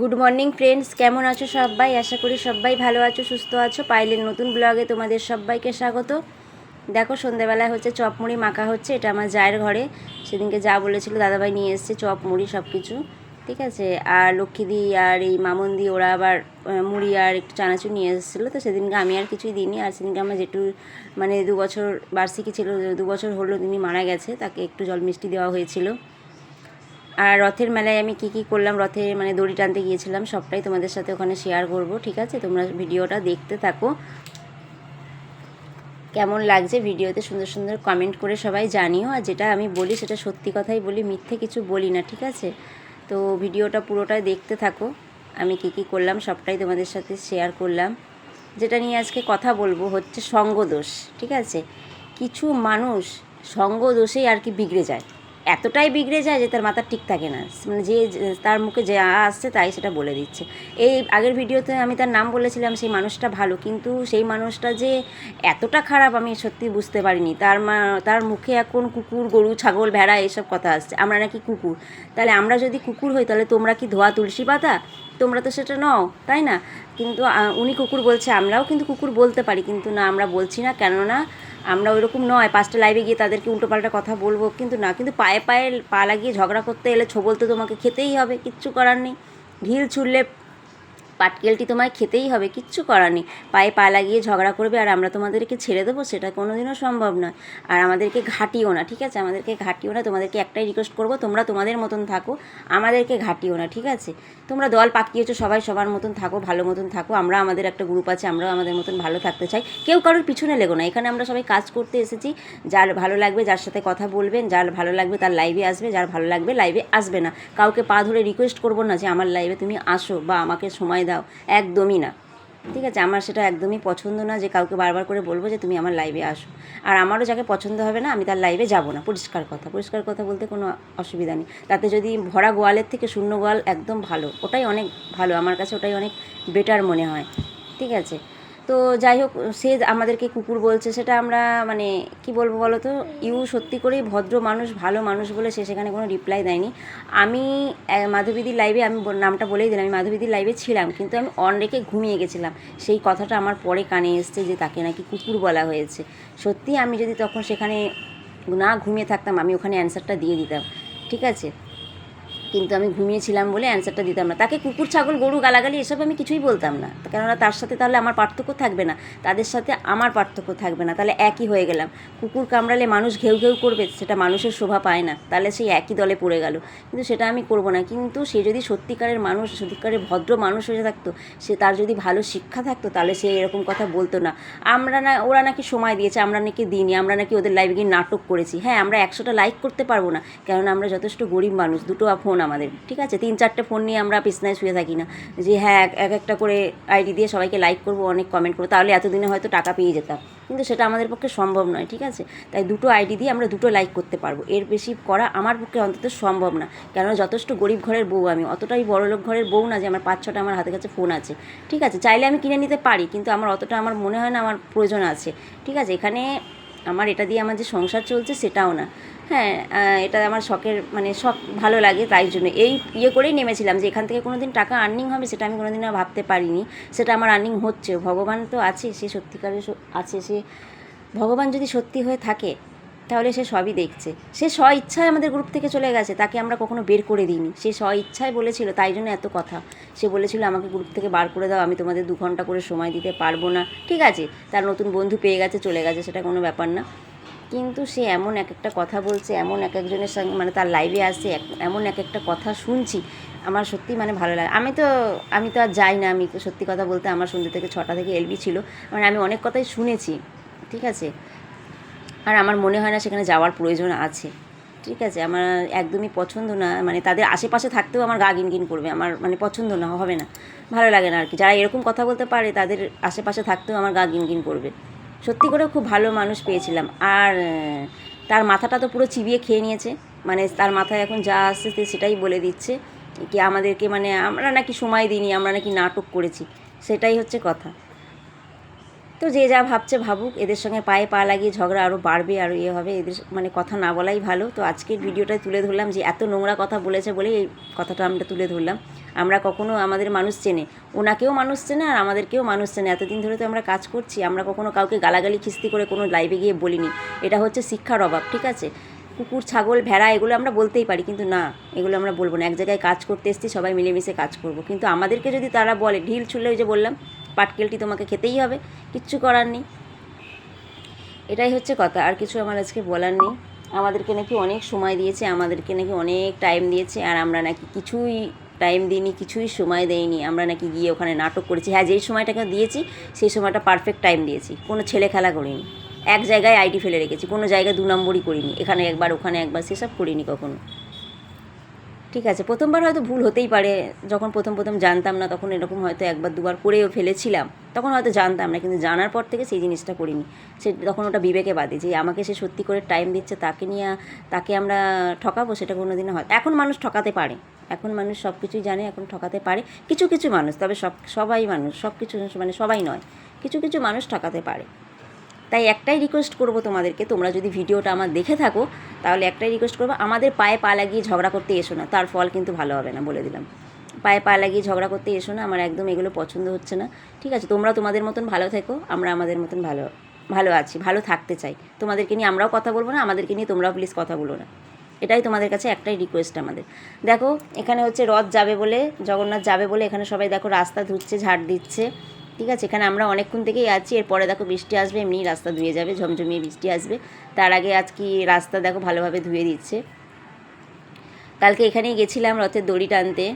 Good morning friends কেমন আছো সবাই? আশা করি সবাই ভালো আছো, সুস্থ আছো। পাইলের নতুন ব্লগে তোমাদের সবাইকে স্বাগত। দেখো, সন্ধেবেলায় হচ্ছে চপ মুড়ি মাখা হচ্ছে। এটা আমার জায়ের ঘরে। সেদিনকে যা বলেছিল দাদাভাই নিয়ে এসছে চপ মুড়ি সব কিছু ঠিক আছে? আর লক্ষ্মীদি আর এই মামন্দি, ওরা আবার মুড়ি আর একটু চানাচুর নিয়ে এসেছিল। তো সেদিনকে আমি আর কিছুই দিইনি। আর সেদিনকে আমার যেটু মানে দু বছর বার্ষিকী ছিল, দু বছর হলো তিনি মারা গেছে। তাকে একটু জল মিষ্টি দেওয়া হয়েছিল। আর রথের মেলায় আমি কি কি করলাম, রথে মানে দড়ি টানতে গিয়েছিলাম, সবটাই তোমাদের সাথে ওখানে শেয়ার করব, ঠিক আছে? তোমরা ভিডিওটা দেখতে থাকো। কেমন লাগছে ভিডিওতে সুন্দর সুন্দর কমেন্ট করে সবাই জানিও, আর যেটা আমি বলি সেটা সত্যি কথাই বলি, মিথ্যে কিছু বলি না, ঠিক আছে? তো ভিডিওটা পুরোটাই দেখতে থাকো। আমি কি কি করলাম, সবটাই তোমাদের সাথে শেয়ার করলাম। যেটা নিয়ে আজকে কথা বলব হচ্ছে সঙ্গদোষ, ঠিক আছে? কিছু মানুষ সঙ্গদোষেই আর কি বিগড়ে যায়। এতটাই বিগড়ে যায় যে তার মাথা ঠিক থাকে না। মানে যে তার মুখে যা আসছে তাই সেটা বলে দিচ্ছে। এই আগের ভিডিওতে আমি তার নাম বলেছিলাম, সেই মানুষটা ভালো, কিন্তু সেই মানুষটা যে এতটা খারাপ আমি সত্যি বুঝতে পারিনি। তার মা, তার মুখে এখন কুকুর, গরু, ছাগল, ভেড়া এসব কথা আসছে। আমরা নাকি কুকুর। তাহলে আমরা যদি কুকুর হই, তাহলে তোমরা কি ধোয়া তুলসী পাতা? তোমরা তো সেটা নও, তাই না? কিন্তু উনি কুকুর বলছে, আমরাও কিন্তু কুকুর বলতে পারি, কিন্তু না, আমরা বলছি না। কেননা আমরা ওইরকম নয়, পাঁচটা লাইভে গিয়ে তাদেরকে উল্টোপাল্টা কথা বলব, কিন্তু না, কিন্তু পায়ে পায়ে পা লাগিয়ে ঝগড়া করতে এলে ছোবল তো তোমাকে খেতেই হবে, কিচ্ছু করার নেই। ঢিল ছুড়লে পাটকেলটি তোমায় খেতেই হবে, কিচ্ছু করার নেই। পায়ে পা লাগিয়ে ঝগড়া করবে আর আমরা তোমাদেরকে ছেড়ে দেবো, সেটা কোনোদিনও সম্ভব নয়। আর আমাদেরকে ঘাটিও না, ঠিক আছে? আমাদেরকে ঘাটিও না, তোমাদেরকে একটাই রিকোয়েস্ট করব, তোমরা তোমাদের মতন থাকো, আমাদেরকে ঘাটিও না, ঠিক আছে? তোমরা দল পাকিয়েছো, সবাই সবার মতন থাকো, ভালো মতন থাকো, আমরা আমাদের একটা গ্রুপ আছে, আমরাও আমাদের মতন ভালো থাকতে চাই। কেউ কারোর পিছনে লেগো না, এখানে আমরা সবাই কাজ করতে এসেছি। যার ভালো লাগবে, যার সাথে কথা বলবেন, যার ভালো লাগবে তার লাইভে আসবে, যার ভালো লাগবে লাইভে আসবে না। কাউকে পা ধরে রিকোয়েস্ট করব না যে, আমার লাইভে তুমি আসো বা আমাকে সময় দাও। একদমই না। ঠিক আছে? আমার সেটা একদমই পছন্দ না যে কাউকে বারবার করে বলব যে তুমি আমার লাইভে আসো। আর আমারও যাকে পছন্দ হবে না, আমি তার লাইভে যাব না। পরিষ্কার কথা পরিষ্কার কথা বলতে কোনো অসুবিধা নেই। তাতে যদি ভরা গোয়ালের থেকে শূন্য গোয়াল একদম ভালো, ওটাই অনেক ভালো। আমার কাছে ওটাই অনেক বেটার মনে হয়। ঠিক আছে? তো যাই হোক, সে আমাদেরকে কুকুর বলছে, সেটা আমরা মানে কি বলব বলো তো ইউ সত্যি করেই ভদ্র মানুষ, ভালো মানুষ বলে সে সেখানে কোনো রিপ্লাই দেয়নি। আমি মাধবীদির লাইভে আমি নামটা বলেই দিলাম, আমি মাধবীদির লাইভে ছিলাম, কিন্তু আমি অন রেখে ঘুমিয়ে গেছিলাম। সেই কথাটা আমার পরে কানে এসছে যে তাকে নাকি কুকুর বলা হয়েছে। সত্যি আমি যদি তখন সেখানে না ঘুমিয়ে থাকতাম, আমি ওখানে অ্যান্সারটা দিয়ে দিতাম। ঠিক আছে? কিন্তু আমি ঘুমিয়েছিলাম বলে অ্যান্সারটা দিতাম না। তাকে কুকুর, ছাগল, গরু, গালাগালি এসব আমি কিছুই বলতাম না। কেননা তার সাথে তাহলে আমার পার্থক্য থাকবে না। তাদের সাথে আমার পার্থক্য থাকবে না। তাহলে একই হয়ে গেলাম। কুকুর কামড়ালে মানুষ ঘেউ ঘেউ করবে, সেটা মানুষের শোভা পায় না। তাহলে সেই একই দলে পড়ে গেল। কিন্তু সেটা আমি করব না। কিন্তু সে যদি সত্যিকারের মানুষ, সত্যিকারের ভদ্র মানুষ হয়ে থাকতো, সে তার যদি ভালো শিক্ষা থাকতো, তাহলে সে এরকম কথা বলতো না। আমরা না, ওরা নাকি সময় দিয়েছে, আমরা নাকি দিইনি, আমরা নাকি ওদের লাইভে গিয়ে নাটক করেছি। হ্যাঁ আমরা একশোটা লাইক করতে পারব না। কেননা আমরা যথেষ্ট গরিব মানুষ, দুটো ফোন আমাদের, ঠিক আছে? তিন চারটে ফোন নিয়ে আমরা বিছনায় শুয়ে থাকি না। যে হ্যাঁ এক- এক, একটা করে আইডি দিয়ে সবাইকে লাইক করব, অনেক কমেন্ট করব, তাহলে এতদিনে হয়তো টাকা পেয়ে যেতাম। কিন্তু সেটা আমাদের পক্ষে সম্ভব নয়, ঠিক আছে? তাই দুটো আইডি দিয়ে আমরা দুটো লাইক করতে পারব। এর বেশি করা আমার পক্ষে অন্তত সম্ভব না। কেননা যথেষ্ট গরিব ঘরের বউ আমি, অতটাই বড়লোক ঘরের বউ না যে আমার পাঁচ, ছটা আমার হাতে কাছে ফোন আছে। ঠিক আছে? চাইলে আমি কিনে নিতে পারি, কিন্তু আমার অতটা আমার মনে হয় না, আমার প্রয়োজন আছে। ঠিক আছে? এখানে আমার এটা দিয়ে আমার যে সংসার চলছে সেটাও না। হ্যাঁ এটা আমার শখের মানে শখ ভালো লাগে তাই জন্য। এই ইয়ে করেই নেমেছিলাম যে এখান থেকে কোনো দিন টাকা আর্নিং হবে সেটা আমি কোনো দিন আর ভাবতে পারিনি। সেটা আমার আর্নিং হচ্ছে। ভগবান তো আছে, সে সত্যিকারের আছে, সে ভগবান যদি সত্যি হয়ে থাকে, তাহলে সে সবই দেখছে। সে স্ব ইচ্ছায় আমাদের গ্রুপ থেকে চলে গেছে, তাকে আমরা কখনো বের করে দিইনি। সে স্ব ইচ্ছায় বলেছিল, তাই জন্য এত কথা। সে বলেছিল, আমাকে গ্রুপ থেকে বার করে দাও, আমি তোমাদের দু ঘণ্টা করে সময় দিতে পারব না। ঠিক আছে, তার নতুন বন্ধু পেয়ে গেছে, চলে গেছে, সেটা কোনো ব্যাপার না। কিন্তু সে এমন এক একটা কথা বলছে, এমন এক একজনের সঙ্গে মানে তার লাইভে আসে এমন এক একটা কথা শুনছি। আমার সত্যি মানে ভালো লাগে। আমি তো আমি তো আর যাই না, আমি সত্যি কথা বলতে আমার সন্ধ্যে থেকে ছটা থেকে এলবি ছিল। মানে আমি অনেক কথাই শুনেছি, ঠিক আছে? আর আমার মনে হয় না সেখানে যাওয়ার প্রয়োজন আছে, ঠিক আছে? আমার একদমই পছন্দ না মানে তাদের আশেপাশে থাকতেও আমার গা গিনগিন করবে, আমার মানে পছন্দ না, হবে না। ভালো লাগে না আর কি। যারা এরকম কথা বলতে পারে, তাদের আশেপাশে থাকতেও আমার গা গিনগিন করবে। সত্যি করে খুব ভালো মানুষ পেয়েছিলাম। আর তার মাথাটা তো পুরো চিবিয়ে খেয়ে নিয়েছে। মানে তার মাথায় এখন যা আসছে সেটাই বলে দিচ্ছে কি আমাদেরকে মানে আমরা নাকি সময় দিইনি, আমরা নাকি নাটক করেছি। সেটাই হচ্ছে কথা। তো যে যা ভাবছে ভাবুক, এদের সঙ্গে পায়ে পা লাগিয়ে ঝগড়া আরও বাড়বে আরও ইয়ে হবে, এদের মানে কথা না বলাই ভালো। তো আজকের ভিডিওটায় তুলে ধরলাম যে এত নোংরা কথা বলেছে বলে এই কথাটা আমরা তুলে ধরলাম। আমরা কখনো আমাদের মানুষ চেনে, ওনাকেও মানুষ চেনে আর আমাদেরকেও মানুষ চেনে। এতদিন ধরে তো আমরা কাজ করছি, আমরা কখনো কাউকে গালাগালি, খিস্তি করে কোনো লাইভে গিয়ে বলিনি। এটা হচ্ছে শিক্ষার অভাব, ঠিক আছে? কুকুর, ছাগল, ভেড়া, এগুলো আমরা বলতেই পারি, কিন্তু না, এগুলো আমরা বলব না। এক জায়গায় কাজ করতে এসেছি, সবাই মিলেমিশে কাজ করব। কিন্তু আমাদেরকে যদি তারা বলে, ঢিল ছুলে ওই যে বললাম পাটকেলটি তোমাকে খেতেই হবে, কিচ্ছু করার নেই। এটাই হচ্ছে কথা, আর কিছু আমার আজকে বলার নেই। আমাদেরকে নাকি অনেক সময় দিয়েছে, আমাদেরকে নাকি অনেক টাইম দিয়েছে, আর আমরা নাকি কিছুই টাইম দিইনি, কিছুই সময় দেয়নি আমরা নাকি গিয়ে ওখানে নাটক করেছি। হ্যাঁ যেই সময়টাকে দিয়েছি, সেই সময়টা পারফেক্ট টাইম দিয়েছি। কোনো ছেলে খেলা করিনি। এক জায়গায় আইডি ফেলে রেখেছি। কোনো জায়গায় দু নম্বরই করিনি। এখানে একবার, ওখানে একবার, সেসব করিনি কখনো। ঠিক আছে, প্রথমবার হয়তো ভুল হতেই পারে, যখন প্রথম প্রথম জানতাম না, তখন এরকম হয়তো একবার দুবার করেও ফেলেছিলাম, তখন হয়তো জানতাম না, কিন্তু জানার পর থেকে সেই জিনিসটা করিনি। সে তখন ওটা বিবেকে বাদে, যে আমাকে সে সত্যি করে টাইম দিচ্ছে, তাকে নিয়ে, তাকে আমরা ঠকাবো, সেটা কোনো দিনও হয়, এখন মানুষ ঠকাতে পারে, এখন মানুষ সব কিছুই জানে, এখন ঠকাতে পারে, কিছু কিছু মানুষ, তবে সব, সবাই মানুষ সব কিছু মানে সবাই নয়, কিছু কিছু মানুষ ঠকাতে পারে। তাই একটাই রিকোয়েস্ট করব তোমাদেরকে, তোমরা যদি ভিডিওটা আমার দেখে থাকো, তাহলে একটাই রিকোয়েস্ট করব, আমাদের পায়ে পা লাগিয়ে ঝগড়া করতে এসো না, তার ফল কিন্তু ভালো হবে না বলে দিলাম। পায়ে পা লাগিয়ে ঝগড়া করতে এসো না, আমার একদম এগুলো পছন্দ হচ্ছে না। ঠিক আছে, তোমরা তোমাদের মতন ভালো থেকো, আমরা আমাদের মতন ভালো ভালো আছি, ভালো থাকতে চাই। তোমাদেরকে নিয়ে আমরাও কথা বলব না, আমাদেরকে নিয়ে তোমরাও প্লিজ কথা বলো না। এটাই তোমাদের কাছে একটাই রিকোয়েস্ট আমাদের। দেখো, এখানে হচ্ছে রথ যাবে বলে, জগন্নাথ যাবে বলে এখানে সবাই দেখো রাস্তা ধুচ্ছে, ঝাড় দিচ্ছে। ঠিক আছে, এখানে আমরা অনেকক্ষণ থেকেই আছি, এরপরে দেখো বৃষ্টি আসবে, এমনি রাস্তা ধুয়ে যাবে, ঝমঝমিয়ে বৃষ্টি আসবে। তার আগে আজকে রাস্তা দেখো ভালোভাবে ধুয়ে দিচ্ছে। কালকে এখানেই গেছিলাম রথের দড়ি টানতে।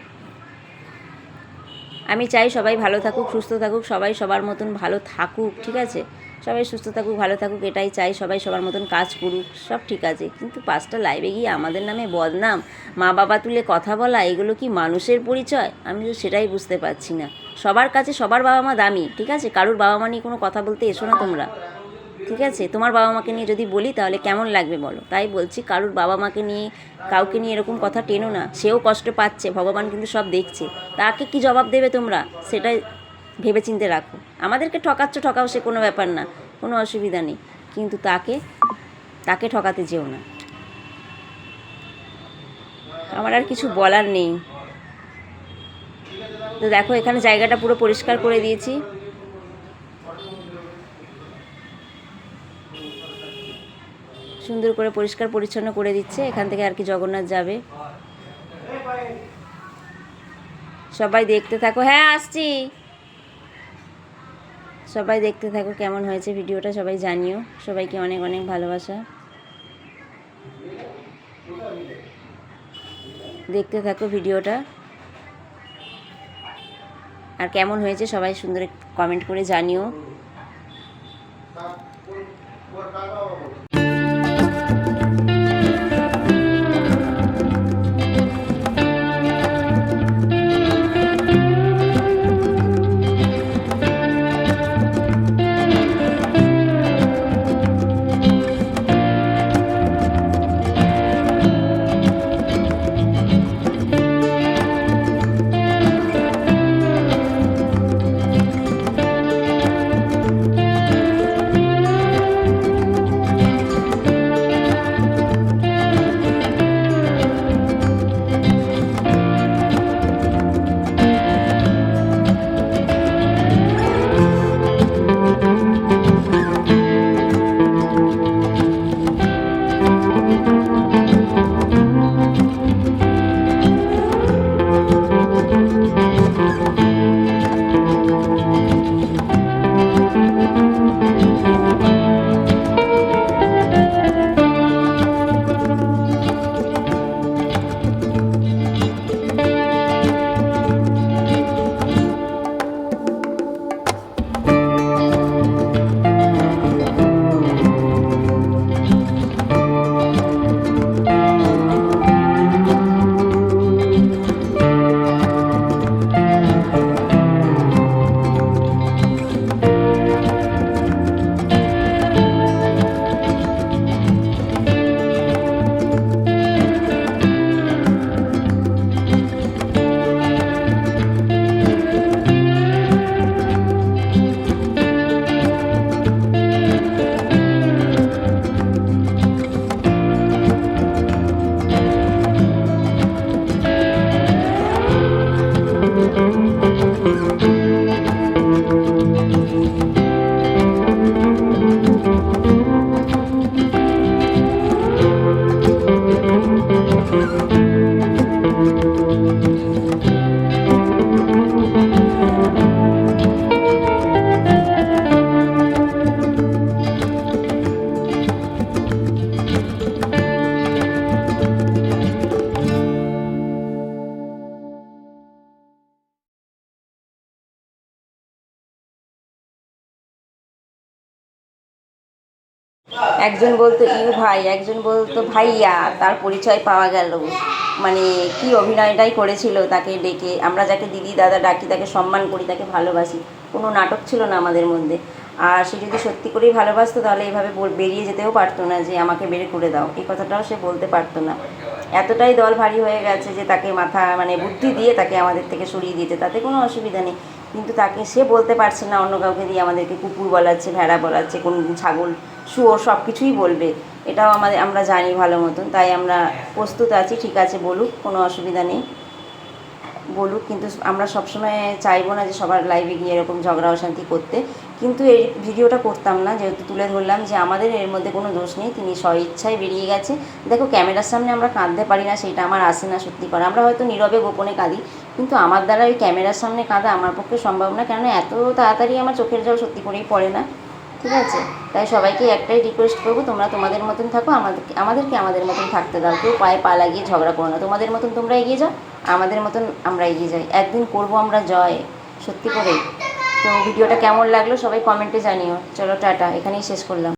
আমি চাই সবাই ভালো থাকুক, সুস্থ থাকুক, সবাই সবার মতন ভালো থাকুক, ঠিক আছে? সবাই সুস্থ থাকুক, ভালো থাকুক, এটাই চাই, সবাই সবার মতন কাজ করুক, সব ঠিক আছে। কিন্তু পাঁচটা লাইভে গিয়ে আমাদের নামে বদনাম মা বাবা তুলে কথা বলা, এগুলো কি মানুষের পরিচয়? আমি তো সেটাই বুঝতে পারছি না। সবার কাছে সবার বাবা মা দামি, ঠিক আছে? কারুর বাবা মা নিয়ে কোনো কথা বলতে এসো না তোমরা, ঠিক আছে? তোমার বাবা মাকে নিয়ে যদি বলি, তাহলে কেমন লাগবে বলো? তাই বলছি, কারুর বাবা মাকে নিয়ে, কাউকে নিয়ে এরকম কথা টেনো না। সেও কষ্ট পাচ্ছে, ভগবান কিন্তু সব দেখছে। তাকে কি জবাব দেবে তোমরা? সেটাই ভেবে চিনতে রাখো। আমাদেরকে ঠকাচ্ছ, ঠকাও সে কোনো ব্যাপার না, কোনো অসুবিধা নেই। কিন্তু তাকে তাকে ঠকাতে যেও না। আমার আর কিছু বলার নেই। তো দেখো, এখানে জায়গাটা পুরো পরিষ্কার করে দিয়েছি। সুন্দর করে পরিষ্কার পরিচ্ছন্ন করে দিচ্ছে। এখান থেকে আর কি জগন্নাথ যাবে। সবাই দেখতে থাকো। হ্যাঁ আসছি। সবাই দেখতে থাকো কেমন হয়েছে ভিডিওটা, সবাই জানিও। সবাইকে অনেক অনেক ভালোবাসা। দেখতে থাকো ভিডিওটা। আর কেমন হয়েছে সবাই সুন্দর কমেন্ট করে জানিও। একজন বলতো, ইউ ভাই। একজন বলতো, ভাইয়া, তার পরিচয় পাওয়া গেল। মানে কি অভিনয়টাই করেছিল তাকে ডেকে। আমরা যাকে দিদি, দাদা ডাকি, তাকে সম্মান করি, তাকে ভালোবাসি। কোনো নাটক ছিল না আমাদের মধ্যে। আর সে যদি সত্যি করেই ভালোবাসতো, তাহলে এইভাবে বেরিয়ে যেতেও পারতো না যে, আমাকে বের করে দাও। এই কথাটাও সে বলতে পারতো না। এতটাই দল ভারী হয়ে গেছে যে, তাকে মাথা মানে বুদ্ধি দিয়ে তাকে আমাদের থেকে সরিয়ে দিয়েছে। তাতে কোনো অসুবিধা নেই। কিন্তু তাকে সে বলতে পারছে না, অন্য কাউকে দিয়ে আমাদেরকে কুকুর বলাচ্ছে, ভেড়া বলাচ্ছে, কোন ছাগল শুয়োর সব কিছুই বলবে। এটাও আমাদের, আমরা জানি ভালো মতন, তাই আমরা প্রস্তুত আছি, ঠিক আছে, বলুক, কোনো অসুবিধা নেই। বলুক, কিন্তু আমরা সবসময় চাইব না যে সবার লাইভে গিয়ে এরকম ঝগড়া অশান্তি করতে। কিন্তু এই ভিডিওটা করতাম না, যেহেতু তুলে ধরলাম যে আমাদের এর মধ্যে কোনো দোষ নেই, তিনি স্ব ইচ্ছায় বেরিয়ে গেছে। দেখো, ক্যামেরার সামনে আমরা কাঁদতে পারি না, সেটা আমার আসে না সত্যি করে। আমরা হয়তো নীরবে গোপনে কাঁদি, কিন্তু আমার দ্বারা ওই ক্যামেরার সামনে কাঁদা আমার পক্ষে সম্ভব না। কেননা এত তাড়াতাড়ি আমার চোখের জল সত্যি করেই পড়ে না। ঠিক আছে? তাই সবাইকে একটাই রিকোয়েস্ট করব, তোমরা তোমাদের মতন থাকো আমাদেরকে আমাদেরকে আমাদের মতন থাকতে দাও। কেউ পায়ে পা লাগিয়ে ঝগড়া করো না। তোমাদের মতন তোমরা এগিয়ে যাও, আমাদের মতন আমরা এগিয়ে যাই। একদিন করব আমরা জয়, সত্যি করে তো ভিডিওটা কেমন লাগল সবাই কমেন্টে জানিও। চলো, টাটা, এখানেই শেষ করলাম।